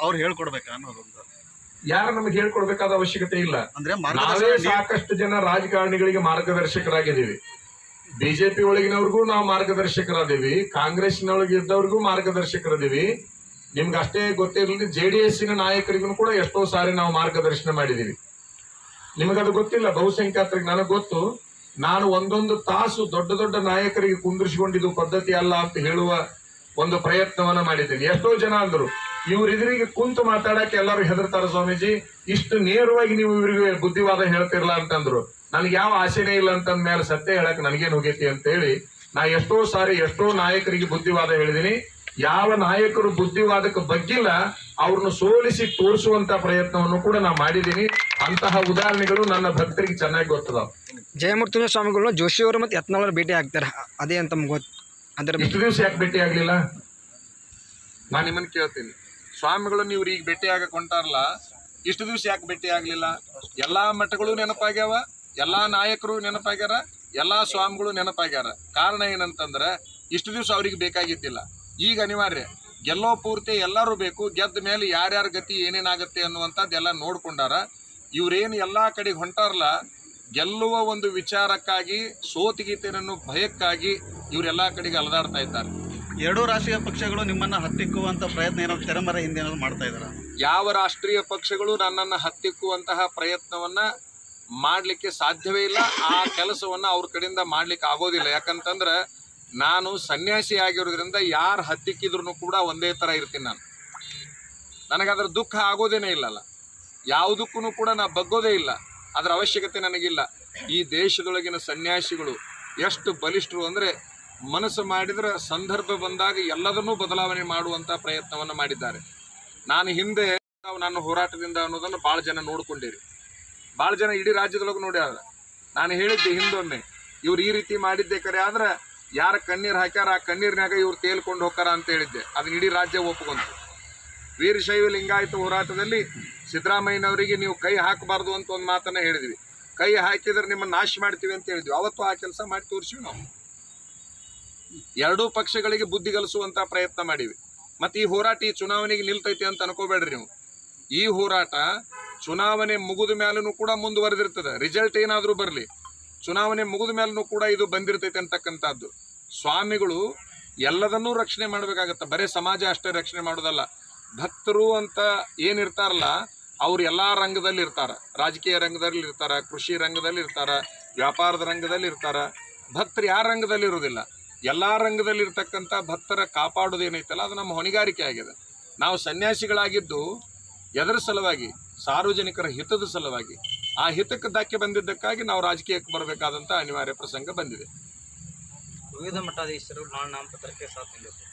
ಅವ್ರು ಹೇಳ್ಕೊಡ್ಬೇಕಾ ಅನ್ನೋದೊಂದು. ಯಾರು ನಮಗೆ ಹೇಳ್ಕೊಡ್ಬೇಕಾದ ಅವಶ್ಯಕತೆ ಇಲ್ಲ. ಅಂದ್ರೆ ನಾವೇ ಸಾಕಷ್ಟು ಜನ ರಾಜಕಾರಣಿಗಳಿಗೆ ಮಾರ್ಗದರ್ಶಕರಾಗಿದ್ದೀವಿ. ಬಿಜೆಪಿ ಒಳಗಿನವ್ರಿಗೂ ನಾವು ಮಾರ್ಗದರ್ಶಕರಾದೀವಿ. ಕಾಂಗ್ರೆಸ್ನೊಳಗೆ ಇದ್ದವ್ರಿಗೂ ಮಾರ್ಗದರ್ಶಕರದೀವಿ. ನಿಮ್ಗೆ ಅಷ್ಟೇ ಗೊತ್ತಿರಲಿ ಜೆ ಡಿ ಎಸ್ಸಿನ ನಾಯಕರಿಗೂ ಕೂಡ ಎಷ್ಟೋ ಸಾರಿ ನಾವು ಮಾರ್ಗದರ್ಶನ ಮಾಡಿದೀವಿ ನಿಮಗದು ಗೊತ್ತಿಲ್ಲ ಬಹುಸಂಖ್ಯಾತರಿಗೆ ನನಗೆ ಗೊತ್ತು. ನಾನು ಒಂದೊಂದು ತಾಸು ದೊಡ್ಡ ದೊಡ್ಡ ನಾಯಕರಿಗೆ ಕುಂದಿರಿಸಿಕೊಂಡಿದ್ದು ಪದ್ಧತಿ ಅಲ್ಲ ಅಂತ ಹೇಳುವ ಒಂದು ಪ್ರಯತ್ನವನ್ನ ಮಾಡಿದ್ದೀನಿ. ಎಷ್ಟೋ ಜನ ಅಂದ್ರು. ಇವ್ರ ಎದುರಿಗೆ ಕುಂತು ಮಾತಾಡಕ್ಕೆ ಎಲ್ಲರೂ ಹೆದರ್ತಾರ ಸ್ವಾಮೀಜಿ. ಇಷ್ಟು ನೇರವಾಗಿ ನೀವು ಇವರಿಗೆ ಬುದ್ಧಿವಾದ ಹೇಳ್ತಿರಲ್ಲ ಅಂತಂದ್ರು. ನನಗೆ ಯಾವ ಆಸೆನೇ ಇಲ್ಲ ಅಂತಂದ ಮೇಲೆ ಸತ್ಯ ಹೇಳಕ್ ನನಗೇನು ಹೋಗೈತಿ ಅಂತ ಹೇಳಿ ನಾ ಎಷ್ಟೋ ಸಾರಿ ಎಷ್ಟೋ ನಾಯಕರಿಗೆ ಬುದ್ಧಿವಾದ ಹೇಳಿದೀನಿ. ಯಾವ ನಾಯಕರು ಬುದ್ಧಿವಾದಕ್ಕೆ ಬಗ್ಗಿಲ್ಲ ಅವ್ರನ್ನ ಸೋಲಿಸಿ ತೋರಿಸುವಂತ ಪ್ರಯತ್ನವನ್ನು ಕೂಡ ನಾ ಮಾಡಿದ್ದೀನಿ ಅಂತಹ ಉದಾಹರಣೆಗಳು ನನ್ನ ಭಕ್ತರಿಗೆ ಚೆನ್ನಾಗಿ ಗೊತ್ತದಾವ. ಜಯಮೂರ್ತಿ ಸ್ವಾಮಿಗಳು ಜೋಶಿ ಅವರು ಮತ್ತು ಯತ್ನಾಳ್ ಭೇಟಿ ಆಗ್ತಾರೆ. ಅದೇ ಅಂತ ನಮ್ಗೆ ಗೊತ್ತು ಅದರ ಇಷ್ಟು ದಿವಸ ಯಾಕೆ ಭೇಟಿ ಆಗ್ಲಿಲ್ಲ? ನಾನು ನಿಮ್ಮನ್ನು ಕೇಳ್ತೀನಿ. ಸ್ವಾಮಿಗಳು ನೀವು ಈಗ ಭೇಟಿ ಆಗಕ್ ಹೊಂಟಾರಲ್ಲ, ಇಷ್ಟು ದಿವಸ ಯಾಕೆ ಭೇಟಿ ಆಗಲಿಲ್ಲ ಎಲ್ಲಾ ಮಠಗಳು ನೆನಪಾಗ್ಯಾವ, ಎಲ್ಲಾ ನಾಯಕರು ನೆನಪಾಗ್ಯಾರ, ಎಲ್ಲಾ ಸ್ವಾಮಿಗಳು ನೆನಪಾಗ್ಯಾರ. ಕಾರಣ ಏನಂತಂದ್ರ, ಇಷ್ಟು ದಿವಸ ಅವ್ರಿಗೆ ಬೇಕಾಗಿದ್ದಿಲ್ಲ. ಈಗ ಅನಿವಾರ್ಯ ಗೆಲ್ಲೋ ಪೂರ್ತಿ ಎಲ್ಲರೂ ಬೇಕು, ಗೆದ್ದ ಮೇಲೆ ಯಾರ್ಯಾರ ಗತಿ ಏನೇನಾಗತ್ತೆ ಅನ್ನುವಂಥದ್ದೆಲ್ಲ ನೋಡ್ಕೊಂಡಾರ, ಇವರೇನು ಎಲ್ಲಾ ಕಡೆಗೆ ಹೊಂಟಾರಲ್ಲ, ಗೆಲ್ಲುವ ಒಂದು ವಿಚಾರಕ್ಕಾಗಿ ಸೋತಿಗೀತೆಯನ್ನು ಭಯಕ್ಕಾಗಿ ಇವರೆಲ್ಲಾ ಕಡೆಗೆ ಅಲದಾಡ್ತಾ ಇದ್ದಾರೆ. ಎರಡೂ ರಾಷ್ಟ್ರೀಯ ಪಕ್ಷಗಳು ನಿಮ್ಮನ್ನ ಹತ್ತಿಕ್ಕುವಂತ ಪ್ರಯತ್ನ ಏನಾದ್ರು ತೆರೆಮರೆ ಹಿಂದೆ ಏನಾದ್ರು ಮಾಡ್ತಾ ಇದಾರ ಯಾವ ರಾಷ್ಟ್ರೀಯ ಪಕ್ಷಗಳು ನನ್ನನ್ನು ಹತ್ತಿಕ್ಕುವಂತಹ ಪ್ರಯತ್ನವನ್ನ ಮಾಡಲಿಕ್ಕೆ ಸಾಧ್ಯವೇ ಇಲ್ಲ. ಆ ಕೆಲಸವನ್ನ ಅವ್ರ ಕಡೆಯಿಂದ ಮಾಡ್ಲಿಕ್ಕೆ ಆಗೋದಿಲ್ಲ. ಯಾಕಂತಂದ್ರೆ ನಾನು ಸನ್ಯಾಸಿ ಆಗಿರೋದ್ರಿಂದ ಯಾರು ಹತ್ತಿಕ್ಕಿದ್ರು ಕೂಡ ಒಂದೇ ತರ ಇರ್ತೀನಿ ನಾನು. ನನಗದ್ರ ದುಃಖ ಆಗೋದೇನೇ ಇಲ್ಲಲ್ಲ. ಯಾವುದಕ್ಕೂ ಕೂಡ ನಾ ಬಗ್ಗೋದೇ ಇಲ್ಲ. ಅದರ ಅವಶ್ಯಕತೆ ನನಗಿಲ್ಲ. ಈ ದೇಶದೊಳಗಿನ ಸನ್ಯಾಸಿಗಳು ಎಷ್ಟು ಬಲಿಷ್ಠರು ಅಂದ್ರೆ ಮನಸ್ಸು ಮಾಡಿದರೆ ಸಂದರ್ಭ ಬಂದಾಗ ಎಲ್ಲದನ್ನೂ ಬದಲಾವಣೆ ಮಾಡುವಂಥ ಪ್ರಯತ್ನವನ್ನ ಮಾಡಿದ್ದಾರೆ. ನಾನು ಹಿಂದೆ ನನ್ನ ಹೋರಾಟದಿಂದ ಅನ್ನೋದನ್ನು ಭಾಳ ಜನ ನೋಡಿಕೊಂಡಿರಿ. ಭಾಳ ಜನ ಇಡೀ ರಾಜ್ಯದೊಳಗೆ ನೋಡ್ಯಾರ ನಾನು ಹೇಳಿದ್ದೆ ಹಿಂದೊಮ್ಮೆ, ಇವ್ರು ಈ ರೀತಿ ಮಾಡಿದ್ದೆ ಕರೆ ಆದ್ರೆ ಯಾರ ಕಣ್ಣೀರು ಹಾಕ್ಯಾರ, ಆ ಕಣ್ಣೀರಿನಾಗ ಇವ್ರು ತೇಲ್ಕೊಂಡು ಹೋಗ್ತಾರ ಅಂತ ಹೇಳಿದ್ದೆ. ಅದನ್ನ ಇಡೀ ರಾಜ್ಯ ಒಪ್ಕೊಂತು ವೀರಶೈವ ಲಿಂಗಾಯತ ಹೋರಾಟದಲ್ಲಿ ಸಿದ್ದರಾಮಯ್ಯನವರಿಗೆ ನೀವು ಕೈ ಹಾಕಬಾರ್ದು ಅಂತ ಒಂದು ಮಾತನ್ನ ಹೇಳಿದ್ವಿ. ಕೈ ಹಾಕಿದ್ರೆ ನಿಮ್ಮನ್ನ ನಾಶ ಮಾಡ್ತೀವಿ ಅಂತ ಹೇಳಿದ್ವಿ. ಅವತ್ತು ಆ ಕೆಲಸ ಮಾಡಿ ತೋರಿಸಿವಿ ನಾವು. ಎರಡೂ ಪಕ್ಷಗಳಿಗೆ ಬುದ್ಧಿ ಕಲಿಸುವಂತ ಪ್ರಯತ್ನ ಮಾಡಿವಿ. ಮತ್ತೆ ಈ ಹೋರಾಟ ಈ ಚುನಾವಣೆಗೆ ನಿಲ್ತೈತಿ ಅಂತ ಅನ್ಕೋಬೇಡ್ರಿ ನೀವು. ಈ ಹೋರಾಟ ಚುನಾವಣೆ ಮುಗಿದ ಮೇಲೂ ಕೂಡ ಮುಂದುವರೆದಿರ್ತದೆ. ರಿಸಲ್ಟ್ ಏನಾದರೂ ಬರಲಿ, ಚುನಾವಣೆ ಮುಗಿದ ಮೇಲೂ ಕೂಡ ಇದು ಬಂದಿರ್ತೈತೆ ಅಂತಕ್ಕಂಥದ್ದು. ಸ್ವಾಮಿಗಳು ಎಲ್ಲದನ್ನೂ ರಕ್ಷಣೆ ಮಾಡಬೇಕಾಗತ್ತೆ. ಬರೇ ಸಮಾಜ ಅಷ್ಟೇ ರಕ್ಷಣೆ ಮಾಡೋದಲ್ಲ. ಭಕ್ತರು ಅಂತ ಏನಿರ್ತಾರಲ್ಲ, ಅವ್ರು ಎಲ್ಲಾ ರಂಗದಲ್ಲಿ ಇರ್ತಾರ. ರಾಜಕೀಯ ರಂಗದಲ್ಲಿ ಇರ್ತಾರ, ಕೃಷಿ ರಂಗದಲ್ಲಿ ಇರ್ತಾರ, ವ್ಯಾಪಾರದ ರಂಗದಲ್ಲಿ ಇರ್ತಾರ. ಭಕ್ತರು ಯಾರ ರಂಗದಲ್ಲಿ ಇರೋದಿಲ್ಲ ಎಲ್ಲಾ ರಂಗದಲ್ಲಿ ಇರ್ತಕ್ಕಂಥ ಭಕ್ತರ ಕಾಪಾಡೋದು ಏನೈತಲ್ಲ ಅದು ನಮ್ಮ ಹೊಣೆಗಾರಿಕೆ ಆಗಿದೆ. ನಾವು ಸನ್ಯಾಸಿಗಳಾಗಿದ್ದು ಎದರ ಸಲುವಾಗಿ ಸಾರ್ವಜನಿಕರ ಹಿತದ ಸಲುವಾಗಿ ಆ ಹಿತಕ್ಕೆ ಧಕ್ಕೆ ಬಂದಿದ್ದಕ್ಕಾಗಿ ನಾವು ರಾಜಕೀಯಕ್ಕೆ ಬರಬೇಕಾದಂಥ ಅನಿವಾರ್ಯ ಪ್ರಸಂಗ ಬಂದಿದೆ. ವಿವಿಧ ಮಠಾಧೀಶರು ನಾಳೆ ನಾಮಪತ್ರಕ್ಕೆ ಸಾಥ್ ನೀಡಿದರು.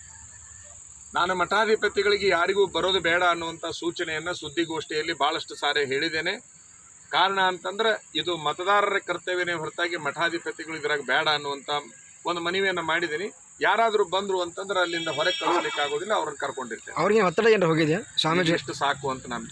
ನಾನು ಮಠಾಧಿಪತಿಗಳಿಗೆ ಯಾರಿಗೂ ಬರೋದು ಬೇಡ ಅನ್ನುವಂಥ ಸೂಚನೆಯನ್ನು ಸುದ್ದಿಗೋಷ್ಠಿಯಲ್ಲಿ ಭಾಳಷ್ಟು ಸಾರಿ ಹೇಳಿದ್ದೇನೆ. ಕಾರಣ ಅಂತಂದ್ರೆ ಇದು ಮತದಾರರ ಕರ್ತವ್ಯನೇ ಹೊರತಾಗಿ ಮಠಾಧಿಪತಿಗಳು ಇದ್ರಾಗ ಬೇಡ ಅನ್ನುವಂಥ ಒಂದು ಮನವಿಯನ್ನ ಮಾಡಿದ್ದೀನಿ. ಯಾರಾದರೂ ಬಂದ್ರು ಅಂತಂದ್ರೆ ಅಲ್ಲಿಂದ ಹೊರಗೆ ಕಳಿಸ್ಲಿಕ್ಕೆ ಆಗೋದಿಲ್ಲ ಅವ್ರನ್ನ ಕರ್ಕೊಂಡಿರ್ತೇನೆ. ಅವ್ರಿಗೆ ಒತ್ತಡ ಏನಾರು ಹೋಗಿದೆಯಾ? ಸ್ವಾಮೀಜಿ? ಎಷ್ಟು ಸಾಕು ಅಂತ ನಾನು